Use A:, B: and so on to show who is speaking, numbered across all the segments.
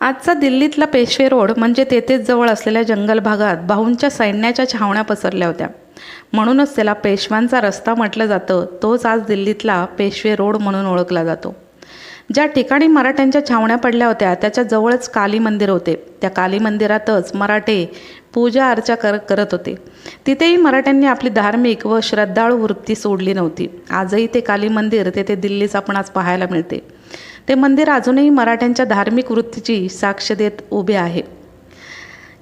A: आजचा दिल्लीतला पेशवे रोड म्हणजे तेथेच जवळ असलेल्या जंगल भागात भाऊंच्या सैन्याच्या छावण्या पसरल्या होत्या. म्हणूनच त्याला पेशव्यांचा रस्ता म्हटलं जातं तोच आज दिल्लीतला पेशवे रोड म्हणून ओळखला जातो. ज्या ठिकाणी मराठ्यांच्या छावण्या पडल्या होत्या त्याच्या जवळच काली मंदिर होते. त्या काली मंदिरातच मराठे पूजा अर्चा कर करत होते. तिथेही मराठ्यांनी आपली धार्मिक व श्रद्धाळू वृत्ती सोडली नव्हती. आजही ते काली मंदिर तेथे दिल्लीच आपण आज पाहायला मिळते. ते मंदिर अजूनही मराठ्यांच्या धार्मिक वृत्तीची साक्ष देत उभे आहे.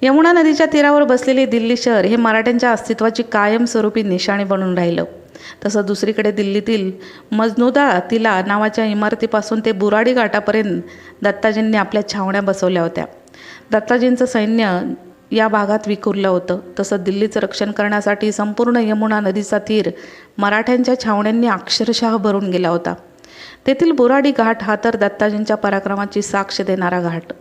A: यमुना नदीच्या तीरावर बसलेले दिल्ली शहर हे मराठ्यांच्या अस्तित्वाची कायमस्वरूपी निशाणी बनून राहिलं. तसं दुसरीकडे दिल्लीतील मजनुदा तिला नावाच्या इमारतीपासून ते बुराडी घाटापर्यंत दत्ताजींनी आपल्या छावण्या बसवल्या होत्या. दत्ताजींचं सैन्य या भागात विखुरलं होतं. तसं दिल्लीचं रक्षण करण्यासाठी संपूर्ण यमुना नदीचा तीर मराठ्यांच्या छावण्यांनी अक्षरशः भरून गेला होता. तेथील बुराडी घाट हा तर दत्ताजींच्या पराक्रमाची साक्ष देणारा घाट.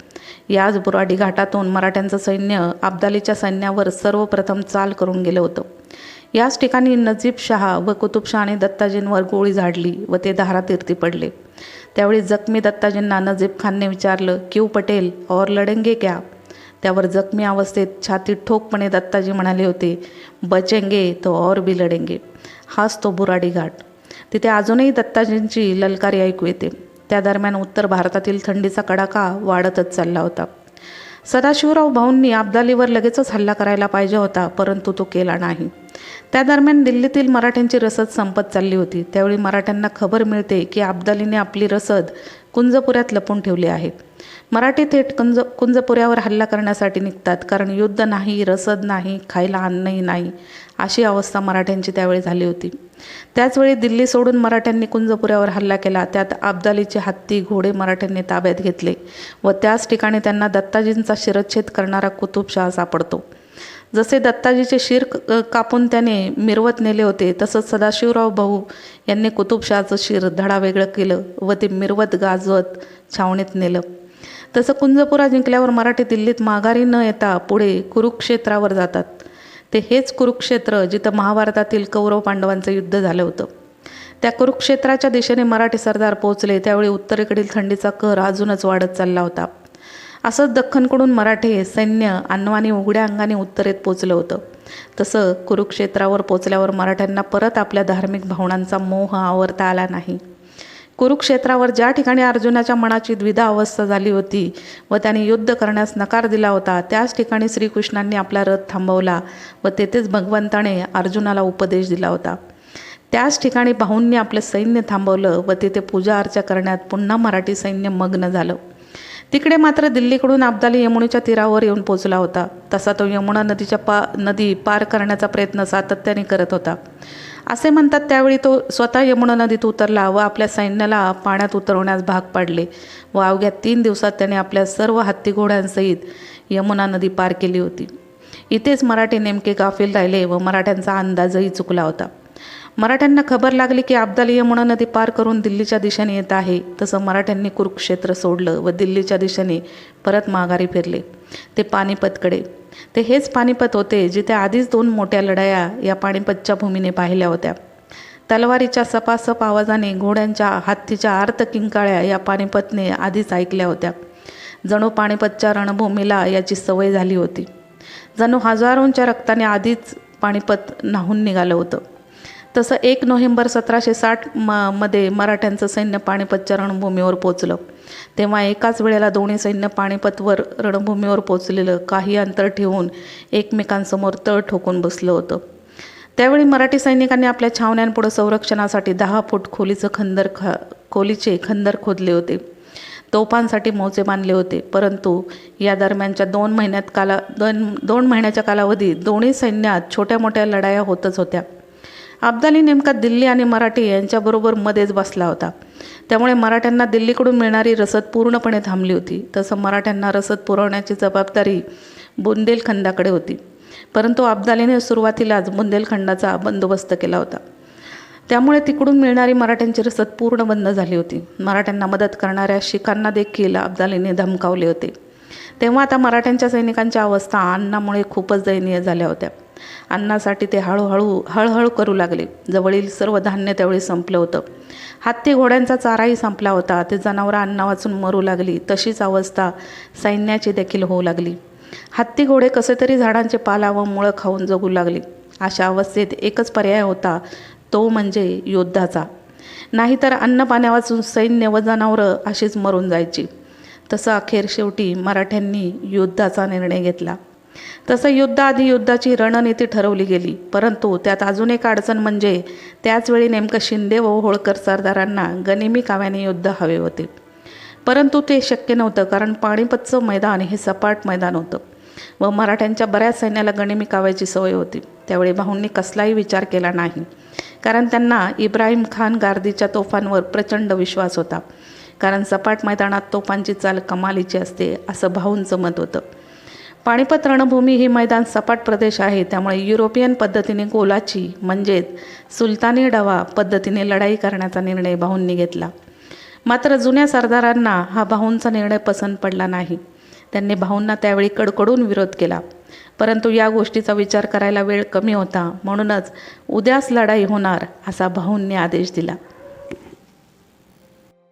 A: याच बुराडी घाटातून मराठ्यांचं सैन्य अब्दालीच्या सैन्यावर सर्वप्रथम चाल करून गेलं होतं. याच ठिकाणी नजीब शहा व कुतुबशहाने दत्ताजींवर गोळी झाडली व ते धारातीर्थी पडले. त्यावेळी जखमी दत्ताजींना नजीब खानने विचारलं क्यू पटेल और लढेंगे क्या? त्यावर जखमी अवस्थेत छातीत ठोकपणे दत्ताजी म्हणाले होते बचेंगे तो और भी लढेंगे. हाच तो बुराडी घाट. तिथे अजूनही दत्ताजींची ललकारी ऐकू येते. त्या दरम्यान उत्तर भारतातील थंडीचा कडाका वाढतच चालला होता. सदाशिवराव भाऊंनी अब्दालीवर लगेचच हल्ला करायला पाहिजे होता परंतु तो केला नाही. त्या दरम्यान दिल्लीतील मराठ्यांची रसद संपत चालली होती. त्यावेळी मराठ्यांना खबर मिळते की अब्दालीने आपली रसद कुंजपुऱ्यात लपून ठेवली आहे. मराठी थेट कुंज कुंजपुऱ्यावर हल्ला करण्यासाठी निघतात कारण युद्ध नाही रसद नाही खायला अन्नही नाही अशी अवस्था मराठ्यांची त्यावेळी झाली होती. त्याचवेळी दिल्ली सोडून मराठ्यांनी कुंजपुऱ्यावर हल्ला केला. त्यात अब्दालीचे हत्ती घोडे मराठ्यांनी ताब्यात घेतले व त्याच ठिकाणी त्यांना दत्ताजींचा शिरच्छेद करणारा कुतुबशहा सापडतो. जसे दत्ताजीचे शिर क- कापून त्याने मिरवत नेले होते तसंच सदाशिवराव भाऊ यांनी कुतुबशहाचं शिर धडा वेगळं केलं व ते मिरवत गाजवत छावणीत नेलं. तसं कुंजपुरा जिंकल्यावर मराठी दिल्लीत माघारी न येता पुढे कुरुक्षेत्रावर जातात. ते हेच कुरुक्षेत्र जिथं महाभारतातील कौरव पांडवांचं युद्ध झालं होतं. त्या कुरुक्षेत्राच्या दिशेने मराठी सरदार पोहोचले त्यावेळी उत्तरेकडील थंडीचा कहर अजूनच वाढत चालला होता. असंच दख्खनकडून मराठे सैन्य अन्वानी उघड्या अंगाने उत्तरेत पोचलं होतं. तसं कुरुक्षेत्रावर पोचल्यावर मराठ्यांना परत आपल्या धार्मिक भावनांचा मोह आवरता आला नाही. कुरुक्षेत्रावर ज्या ठिकाणी अर्जुनाच्या मनाची द्विधा अवस्था झाली होती व त्याने युद्ध करण्यास नकार दिला होता त्याच ठिकाणी श्रीकृष्णांनी आपला रथ थांबवला व तेथेच भगवंताने अर्जुनाला उपदेश दिला होता. त्याच ठिकाणी भाऊंनी आपलं सैन्य थांबवलं व तेथे पूजा अर्चा करण्यात पुन्हा मराठी सैन्य मग्न झालं. तिकडे मात्र दिल्लीकडून अब्दाली यमुनेच्या तीरावर येऊन पोचला होता. तसा तो यमुना नदीच्या पा नदी पार करण्याचा प्रयत्न सातत्याने करत होता. असे म्हणतात त्यावेळी तो स्वतः यमुना नदीत उतरला व आपल्या सैन्याला पाण्यात उतरवण्यास भाग पाडले व अवघ्या तीन दिवसात त्याने आपल्या सर्व हत्ती घोड्यांसहित यमुना नदी पार केली होती. इथेच मराठी नेमके गाफील राहिले व मराठ्यांचा अंदाजही चुकला होता. मराठ्यांना खबर लागली की अब्दाली यमुना नदी पार करून दिल्लीच्या दिशेने येत आहे. तसं मराठ्यांनी कुरुक्षेत्र सोडलं व दिल्लीच्या दिशेने परत माघारी फिरले. ते पानिपतकडे. ते हेच पानिपत होते जिथे आधीच दोन मोठ्या लढाया या पानिपतच्या भूमीने पाहिल्या होत्या. तलवारीच्या सपासप आवाजाने घोड्यांच्या हत्तीच्या आर्त किंकाळ्या या पानिपतने आधीच ऐकल्या होत्या. जणू पानिपतच्या रणभूमीला याची सवय झाली होती. जणू हजारोंच्या रक्ताने आधीच पानिपत नाहून निघालं होतं. तसं एक नोव्हेंबर सतराशे साठ म मध्ये मराठ्यांचं सैन्य पानिपतच्या रणभूमीवर पोचलं तेव्हा एकाच वेळेला दोन्ही सैन्य पानिपतवर रणभूमीवर पोचलेलं काही अंतर ठेवून एकमेकांसमोर तळ ठोकून बसलं होतं. त्यावेळी मराठी सैनिकांनी आपल्या छावण्यांपुढं संरक्षणासाठी दहा फूट खोलीचं खंदर ख खोलीचे खंदर खोदले होते. तोफांसाठी मोचे बांधले होते. परंतु या दरम्यानच्या दोन महिन्यात काला दोन दोन महिन्याच्या कालावधीत दोन्ही सैन्यात छोट्या मोठ्या लढाया होतच होत्या. अब्दाली नेमका दिल्ली आणि मराठी यांच्याबरोबर मध्येच बसला होता. त्यामुळे मराठ्यांना दिल्लीकडून मिळणारी रसद पूर्णपणे थांबली होती. तसं मराठ्यांना रसद पुरवण्याची जबाबदारी बुंदेलखंडाकडे होती. परंतु अब्दालीने सुरुवातीलाच बुंदेलखंडाचा बंदोबस्त केला होता. त्यामुळे तिकडून मिळणारी मराठ्यांची रसद पूर्ण बंद झाली होती. मराठ्यांना मदत करणाऱ्या शिखांना देखील अब्दालीने धमकावले होते. तेव्हा आता मराठ्यांच्या सैनिकांच्या अवस्था अन्नामुळे खूपच दयनीय झाल्या होत्या. अन्नासाठी ते हळूहळू हळहळ करू लागले. जवळील सर्व धान्य त्यावेळी संपलं होतं. हत्ती घोड्यांचा चाराही संपला होता. ते जनावरं अन्न वाचून मरू लागली. तशीच अवस्था सैन्याची देखील होऊ लागली. हत्ती घोडे कसे तरी झाडांचे पाला व मुळं खाऊन जगू लागली. अशा अवस्थेत एकच पर्याय होता. तो म्हणजे योद्धाचा. नाहीतर अन्न पाण्यावाचून सैन्य व जनावरं अशीच मरून जायची. तसं अखेर शेवटी मराठ्यांनी युद्धाचा निर्णय घेतला. तसं युद्धाआधी युद्धाची रणनीती ठरवली गेली. परंतु त्यात अजून एक अडचण म्हणजे त्याचवेळी नेमकं शिंदे व होळकर सरदारांना गनिमी काव्याने युद्ध हवे होते. परंतु ते शक्य नव्हतं कारण पाणीपतचं मैदान हे सपाट मैदान होतं व मराठ्यांच्या बऱ्याच सैन्याला गणिमी कावायची सवय होती. त्यावेळी भाऊंनी कसलाही विचार केला नाही. कारण त्यांना इब्राहिम खान गार्दीच्या तोफांवर प्रचंड विश्वास होता. कारण सपाट मैदानात तोफांची चाल कमालीची असते असं भाऊंचं मत होतं. पाणीपत रणभूमी ही मैदान सपाट प्रदेश आहे. त्यामुळे युरोपियन पद्धतीने गोलाची म्हणजेच सुलतानी डवा पद्धतीने लढाई करण्याचा निर्णय भाऊंनी घेतला. मात्र जुन्या सरदारांना हा भाऊंचा निर्णय पसंत पडला नाही. त्यांनी भाऊंना त्यावेळी कडकडून विरोध केला. परंतु या गोष्टीचा विचार करायला वेळ कमी होता. म्हणूनच उद्याच लढाई होणार असा भाऊंनी आदेश दिला.